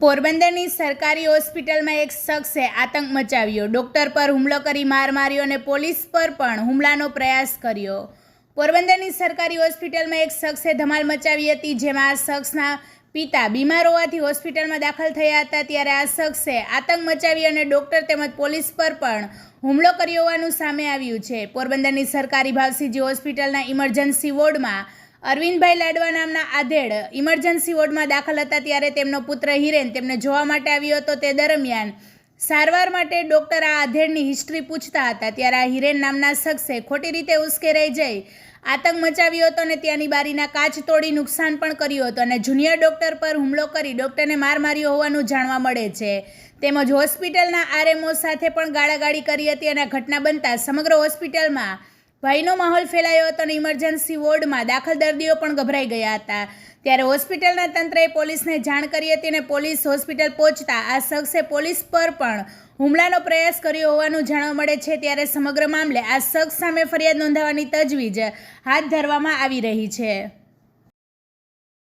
પોરબંદરની સરકારી હોસ્પિટલમાં એક શખ્સે આતંક મચાવ્યો. ડોક્ટર પર હુમલો કરી માર માર્યો અને પોલીસ પર પણ હુમલાનો પ્રયાસ કર્યો. પોરબંદરની સરકારી હોસ્પિટલમાં એક શખ્સે ધમાલ મચાવી હતી, જેમાં આ શખ્સના પિતા બીમાર હોવાથી હોસ્પિટલમાં દાખલ થયા હતા, ત્યારે આ શખ્સે આતંક મચાવી અને ડોક્ટર તેમજ પોલીસ પર પણ હુમલો કર્યો હોવાનું સામે આવ્યું છે. પોરબંદરની સરકારી ભાવસીજી હોસ્પિટલના ઇમરજન્સી વોર્ડમાં અરવિંદભાઈ લાડવા નામના આધેડ ઇમરજન્સી વોર્ડમાં દાખલ હતા ત્યારે તેમનો પુત્ર હિરેન તેમને જોવા માટે આવ્યો હતો તે દરમિયાન સારવાર માટે ડૉક્ટર આ આધેડની હિસ્ટ્રી પૂછતા હતા. ત્યારે આ હિરેન નામના શખ્સે ખોટી રીતે ઉશ્કેરાઈ જઈ આતંક મચાવ્યો હતો અને ત્યાંની બારીના કાચ તોડી નુકસાન પણ કર્યું હતું અને જુનિયર ડૉક્ટર પર હુમલો કરી ડૉક્ટરને માર માર્યો હોવાનું જાણવા મળે છે. તેમજ હોસ્પિટલના આરએમઓ સાથે પણ ગાળાગાળી કરી હતી અને ઘટના બનતા સમગ્ર હોસ્પિટલમાં ભયનો માહોલ ફેલાયો હતો અને ઇમરજન્સી વોર્ડમાં દાખલ દર્દીઓ પણ ગભરાઈ ગયા હતા. ત્યારે હોસ્પિટલના તંત્રએ પોલીસને જાણ કરી હતી અને પોલીસ હોસ્પિટલ પહોંચતા આ શખ્સે પોલીસ પર પણ હુમલાનો પ્રયાસ કર્યો હોવાનું જાણવા મળે છે. ત્યારે સમગ્ર મામલે આ શખ્સ સામે ફરિયાદ નોંધાવવાની તજવીજ હાથ ધરવામાં આવી રહી છે.